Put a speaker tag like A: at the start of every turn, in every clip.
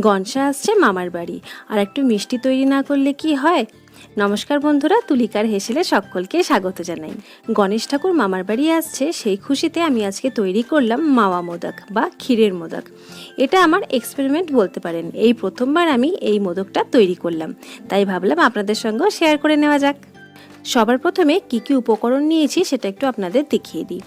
A: গনসা আসছে মামার বাড়ি। আর একটু মিষ্টি তৈরি না করলে কি হয়? নমস্কার বন্ধুরা, তুলিকার হেসেলে সকলকে স্বাগত জানাই। গণেশ ঠাকুর মামার বাড়ি আসছে, সেই খুশিতে আমি আজকে তৈরি করলাম মাওয়া মোদক বা ক্ষীরের মোদক। এটা আমার এক্সপেরিমেন্ট বলতে পারেন। এই প্রথমবার আমি এই মোদকটা তৈরি করলাম। তাই ভাবলাম আপনাদের সঙ্গেও শেয়ার করে নেওয়া যাক। সবার প্রথমে কি কি উপকরণ নিয়েছি সেটা একটু আপনাদের দেখিয়ে দিই।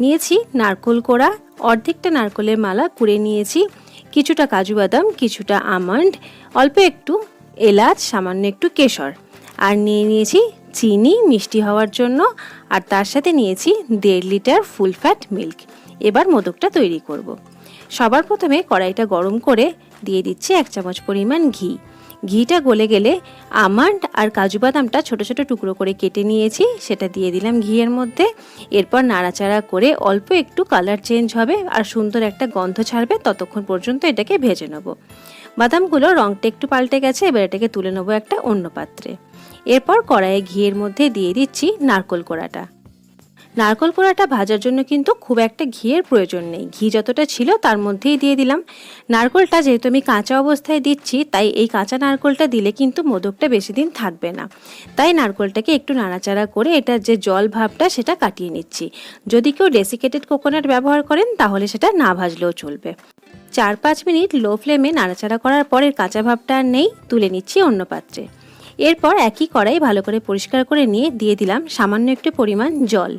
A: নিয়েছি নারকোল কোড়া, অর্ধেকটা নারকোলের মালা কুড়ে নিয়েছি। কিছুটা কাজু বাদাম, কিছুটা আমন্ড, অল্প একটু এলাচ, সামান্য একটু কেশর। আর নিয়ে নিয়েছি চিনি, মিষ্টি হওয়ার জন্য। আর তার সাথে নিয়েছি দেড় লিটার ফুল ফ্যাট মিল্ক। এবার মোদকটা তৈরি করব। সবার প্রথমে কড়াইটা গরম করে দিয়ে দিচ্ছি এক চামচ পরিমাণ ঘি। ঘিটা গলে গেলে আমন্ড আর কাজু বাদামটা ছোটো ছোট টুকরো করে কেটে নিয়েছি, সেটা দিয়ে দিলাম ঘিয়ের মধ্যে। এরপর নাড়াচাড়া করে অল্প একটু কালার চেঞ্জ হবে আর সুন্দর একটা গন্ধ ছাড়বে, ততক্ষণ পর্যন্ত এটাকে ভেজে নেব। বাদামগুলো রঙটা একটু পাল্টে গেছে, এবার এটাকে তুলে নেব একটা অন্য পাত্রে। এরপর কড়াইয়ে ঘিয়ের মধ্যে দিয়ে দিচ্ছি নারকোল কোড়াটা। নারকোল কোড়াটা ভাজার জন্য কিন্তু খুব একটা ঘিয়ের প্রয়োজন নেই। ঘি যতটা ছিল তার মধ্যেই দিয়ে দিলাম। নারকোলটা যেহেতু আমি কাঁচা অবস্থায় দিচ্ছি, তাই এই কাঁচা নারকলটা দিলে কিন্তু মোদকটা বেশি দিন থাকবে না। তাই নারকোলটাকে একটু নাড়াচাড়া করে এটার যে জল ভাবটা সেটা কাটিয়ে নিচ্ছি। যদি কেউ ডেসিকেটেড কোকোনাট ব্যবহার করেন, তাহলে সেটা না ভাজলেও চলবে। চার পাঁচ মিনিট লো ফ্লেমে নাড়াচাড়া করার পরের কাঁচা ভাবটা আর নেই, তুলে নিচ্ছি অন্য পাত্রে। এরপর একই কড়াই ভালো করে পরিষ্কার করে নিয়ে দিয়ে দিলাম সামান্য একটু পরিমাণ জল।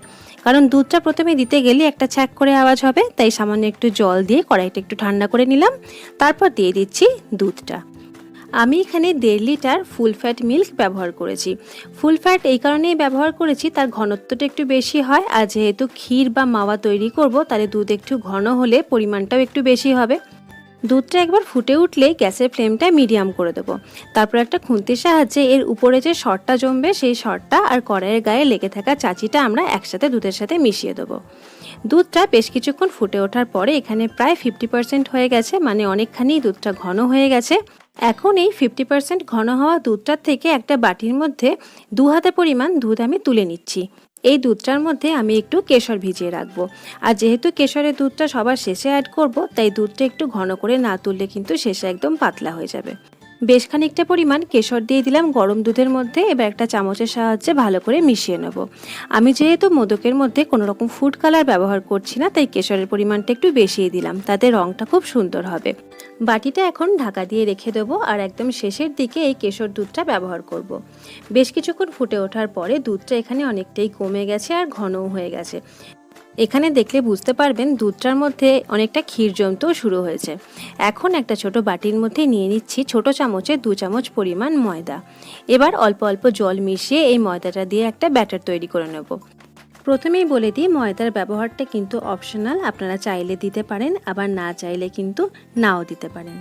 A: কারণ দুধটা প্রথমে দিতে গেলে একটা ছ্যাক করে আওয়াজ হবে, তাই সামান্য একটু জল দিয়ে কড়াইটা একটু ঠান্ডা করে নিলাম। তারপর দিয়ে দিচ্ছি দুধটা। আমি এখানে দেড় লিটার ফুল ফ্যাট মিল্ক ব্যবহার করেছি। ফুল ফ্যাট এই কারণেই ব্যবহার করেছি, তার ঘনত্বটা একটু বেশি হয়, আর যেহেতু ক্ষীর বা মাওয়া তৈরি করব, তাহলে দুধ একটু ঘন হলে পরিমাণটাও একটু বেশি হবে। দুধটা একবার ফুটে উঠলেই গ্যাসের ফ্লেমটা মিডিয়াম করে দেবো। তারপর একটা খুন্তির সাহায্যে এর উপরে যে শরটা জমবে, সেই শরটা আর কড়াইয়ের গায়ে লেগে থাকা চাচিটা আমরা একসাথে দুধের সাথে মিশিয়ে দেবো। দুধটা বেশ কিছুক্ষণ ফুটে ওঠার পরে এখানে প্রায় ফিফটি পার্সেন্ট হয়ে গেছে মানে অনেকখানি দুধটা ঘন হয়ে গেছে। এখন এই ফিফটি পার্সেন্ট ঘন হওয়া দুধটার থেকে একটা বাটির মধ্যে দু হাতে পরিমাণ দুধ আমি তুলে নিচ্ছি। এই দুধটার মধ্যে আমি একটু কেশর ভিজিয়ে রাখব। আর যেহেতু কেশরের দুধটা সবার শেষে অ্যাড করব, তাই দুধটা একটু ঘন করে না তুললে কিন্তু শেষে একদম পাতলা হয়ে যাবে। বেশ খানিকটা পরিমাণ কেশর দিয়ে দিলাম গরম দুধের মধ্যে। এবার একটা চামচের সাহায্যে ভালো করে মিশিয়ে নেব। আমি যেহেতু মোদকের মধ্যে কোনো রকম ফুড কালার ব্যবহার করছি না, তাই কেশরের পরিমাণটা একটু বেশিয়ে দিলাম। তাতে রঙটা খুব সুন্দর হবে। বাটিটা এখন ঢাকা দিয়ে রেখে দেবো আর একদম শেষের দিকে এই কেশর দুধটা ব্যবহার করব। বেশ কিছুক্ষণ ফুটে ওঠার পরে দুধটা এখানে অনেকটাই কমে গেছে আর ঘনও হয়ে গেছে। এখানে দেখলে বুঝতে পারবেন দুধটার মধ্যে অনেকটা ক্ষীর জমতেও শুরু হয়েছে। এখন একটা ছোট বাটির মধ্যে নিয়ে নিচ্ছি ছোট চামচে দু চামচ পরিমাণ ময়দা। এবার অল্প অল্প জল মিশিয়ে এই ময়দাটা দিয়ে একটা ব্যাটার তৈরি করে নেব। প্রথমেই বলে দিই, ময়দার ব্যবহারটা কিন্তু অপশনাল, আপনারা চাইলে দিতে পারেন, আবার না চাইলে কিন্তু নাও দিতে পারেন।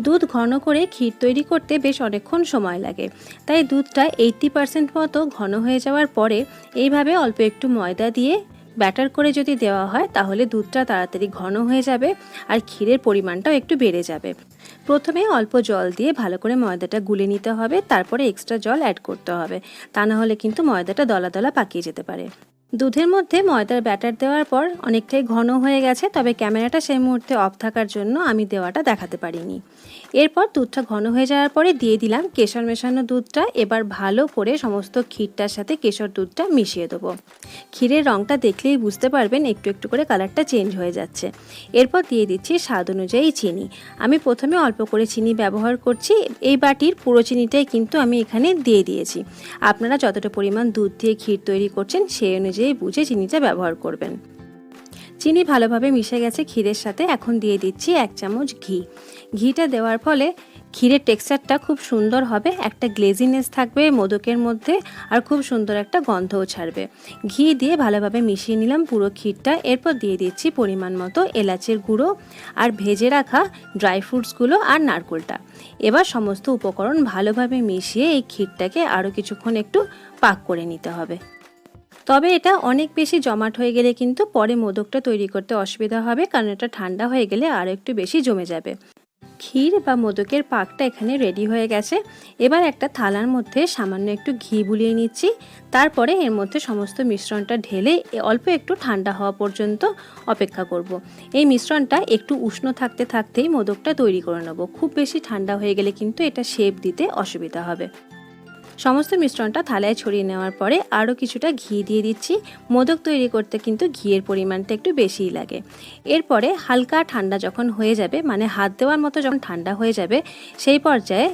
A: দুধ ঘন করে ক্ষীর তৈরি করতে বেশ অনেকক্ষণ সময় লাগে, তাই দুধটা এইট্টি পার্সেন্ট মতো ঘন হয়ে যাওয়ার পরে এইভাবে অল্প একটু ময়দা দিয়ে ব্যাটার করে যদি দেওয়া হয়, তাহলে দুধটা তাড়াতাড়ি ঘন হয়ে যাবে আর ক্ষীরের পরিমাণটাও একটু বেড়ে যাবে। প্রথমে অল্প জল দিয়ে ভালো করে ময়দাটা গুলে নিতে হবে, তারপরে এক্সট্রা জল অ্যাড করতে হবে। তা না হলে কিন্তু ময়দাটা দলা দলা পাকিয়ে যেতে পারে। দুধের মধ্যে ময়দার ব্যাটার দেওয়ার পর অনেকটাই ঘন হয়ে গেছে, তবে ক্যামেরাটা সেই মুহূর্তে অফ থাকার জন্য আমি দেওয়াটা দেখাতে পারিনি। এরপর দুধটা ঘন হয়ে যাওয়ার পরে দিয়ে দিলাম কেশর মেশানো দুধটা। এবার ভালো করে সমস্ত ক্ষীরটার সাথে কেশর দুধটা মিশিয়ে দেবো। ক্ষীরের রঙটা দেখলেই বুঝতে পারবেন একটু একটু করে কালারটা চেঞ্জ হয়ে যাচ্ছে। এরপর দিয়ে দিচ্ছি স্বাদ অনুযায়ী চিনি। আমি প্রথমে অল্প করে চিনি ব্যবহার করছি। এই বাটির পুরো চিনিটাই কিন্তু আমি এখানে দিয়ে দিয়েছি। আপনারা যতটা পরিমাণ দুধ দিয়ে ক্ষীর তৈরি করছেন সেই অনুযায়ী বুঝে চিনিটা ব্যবহার করবেন। চিনি ভালোভাবে মিশে গেছে ক্ষীরের সাথে, এখন দিয়ে দিচ্ছি এক চামচ ঘি। ঘিটা দেওয়ার ফলে ক্ষীরের টেক্সচারটা খুব সুন্দর হবে, একটা গ্লেজিনেস থাকবে মোদকের মধ্যে আর খুব সুন্দর একটা গন্ধও ছাড়বে। ঘি দিয়ে ভালোভাবে মিশিয়ে নিলাম পুরো ক্ষীরটা, এরপর দিয়ে দিচ্ছি পরিমাণ মতো এলাচের গুঁড়ো আর ভেজে রাখা ড্রাই ফ্রুটসগুলো আর নারকোলটা। এবার সমস্ত উপকরণ ভালোভাবে মিশিয়ে এই ক্ষীরটাকে আরও কিছুক্ষণ একটু পাক করে নিতে হবে। তবে এটা অনেক বেশি জমাট হয়ে গেলে কিন্তু পরে মোদকটা তৈরি করতে অসুবিধা হবে, কারণ এটা ঠান্ডা হয়ে গেলে আরও একটু বেশি জমে যাবে। ক্ষীর বা মোদকের পাকটা এখানে রেডি হয়ে গেছে। এবার একটা থালার মধ্যে সামান্য একটু ঘি বুলিয়ে নিচ্ছি। তারপরে এর মধ্যে সমস্ত মিশ্রণটা ঢেলে অল্প একটু ঠান্ডা হওয়া পর্যন্ত অপেক্ষা করব। এই মিশ্রণটা একটু উষ্ণ থাকতে থাকতেই মোদকটা তৈরি করে নেব। খুব বেশি ঠান্ডা হয়ে গেলে কিন্তু এটা শেপ দিতে অসুবিধা হবে। সমস্ত মিশ্রণটা থালায় ছড়িয়ে নেওয়ার পরে আরও কিছুটা ঘি দিয়ে দিচ্ছি। মোদক তৈরি করতে কিন্তু ঘিয়ের পরিমাণটা একটু বেশিই লাগে। এরপরে হালকা ঠান্ডা যখন হয়ে যাবে মানে হাত দেওয়ার মতো যখন ঠান্ডা হয়ে যাবে, সেই পর্যায়ে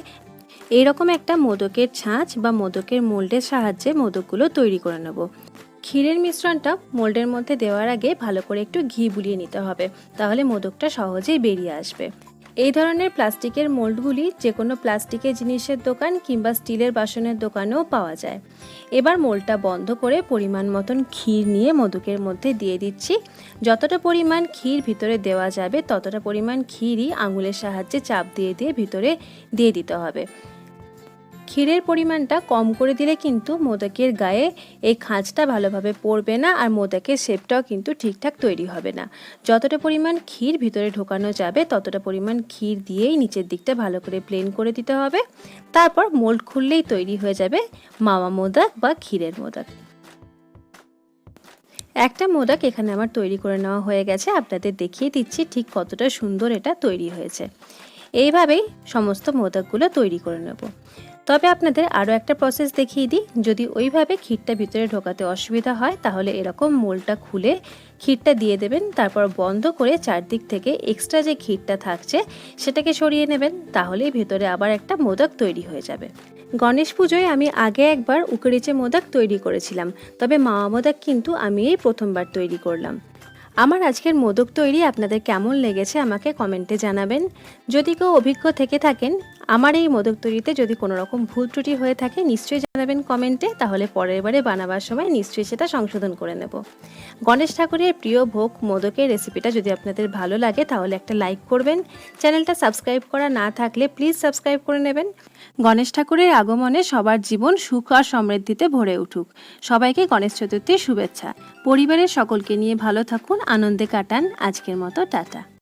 A: এইরকম একটা মোদকের ছাঁচ বা মোদকের মোল্ডের সাহায্যে মোদকগুলো তৈরি করে নেব। ক্ষীরের মিশ্রণটা মোল্ডের মধ্যে দেওয়ার আগে ভালো করে একটু ঘি বুলিয়ে নিতে হবে, তাহলে মোদকটা সহজেই বেরিয়ে আসবে। এই ধরনের প্লাস্টিকের মোল্ডগুলি যে কোনো প্লাস্টিকের জিনিসের দোকান কিংবা স্টিলের বাসনের দোকানেও পাওয়া যায়। এবার মোল্ডটা বন্ধ করে পরিমাণ মতন ক্ষীর নিয়ে মধুকের মধ্যে দিয়ে দিচ্ছি। যতটা পরিমাণ ক্ষীর ভিতরে দেওয়া যাবে, ততটা পরিমাণ ক্ষীরই আঙুলের সাহায্যে চাপ দিয়ে দিয়ে ভিতরে দিয়ে দিতে হবে। ক্ষীরের পরিমাণটা কম করে দিলে কিন্তু মোদকের গায়ে এই খাঁজটা ভালোভাবে পড়বে না আর মোদকের শেপটাও কিন্তু ঠিকঠাক তৈরি হবে না। যতটা পরিমাণ ক্ষীর ভিতরে ঢোকানো যাবে, ততটা পরিমাণ ক্ষীর দিয়েই নিচের দিকটা ভালো করে প্লেন করে দিতে হবে। তারপর মোল্ড খুললেই তৈরি হয়ে যাবে মাওয়া মোদক বা ক্ষীরের মোদক। একটা মোদক এখানে আমার তৈরি করে নেওয়া হয়ে গেছে, আপনাদের দেখিয়ে দিচ্ছি ঠিক কতটা সুন্দর এটা তৈরি হয়েছে। এইভাবেই সমস্ত মোদকগুলো তৈরি করে নেব। তবে আপনাদের আরও একটা প্রসেস দেখিয়ে দিই। যদি ওইভাবে ক্ষীরটা ভিতরে ঢোকাতে অসুবিধা হয়, তাহলে এরকম মোলটা খুলে ক্ষীরটা দিয়ে দেবেন। তারপর বন্ধ করে চারদিক থেকে এক্সট্রা যে ক্ষীরটা থাকছে, সেটাকে সরিয়ে নেবেন। তাহলেই ভেতরে আবার একটা মোদক তৈরি হয়ে যাবে। গণেশ পুজোয় আমি আগে একবার উকড়িচে মোদক তৈরি করেছিলাম, তবে মাওয়া মোদক কিন্তু আমি এই প্রথমবার তৈরি করলাম। আমার আজকের মোদক তৈরি আপনাদের কেমন লেগেছে আমাকে কমেন্টে জানাবেন। যদি কেউ অভিজ্ঞ থেকে থাকেন আমার এই মোদক তৈরিতে যদি কোনো রকম ভুল ত্রুটি হয়ে থাকে, নিশ্চয়ই জানাবেন কমেন্টে। তাহলে পরের বারে বানাবার সময় নিশ্চয়ই সেটা সংশোধন করে নেব। গণেশ ঠাকুরের প্রিয় ভোগ মোদকের রেসিপিটা যদি আপনাদের ভালো লাগে, তাহলে একটা লাইক করবেন। চ্যানেলটা সাবস্ক্রাইব করা না থাকলে প্লিজ সাবস্ক্রাইব করে নেবেন। গণেশ ঠাকুরের আগমনে সবার জীবন সুখ আর সমৃদ্ধিতে ভরে উঠুক। সবাইকে গণেশ চতুর্থীর শুভেচ্ছা। পরিবারের সকলকে নিয়ে ভালো থাকুন, আনন্দে কাটান। আজকের মতো টাটা।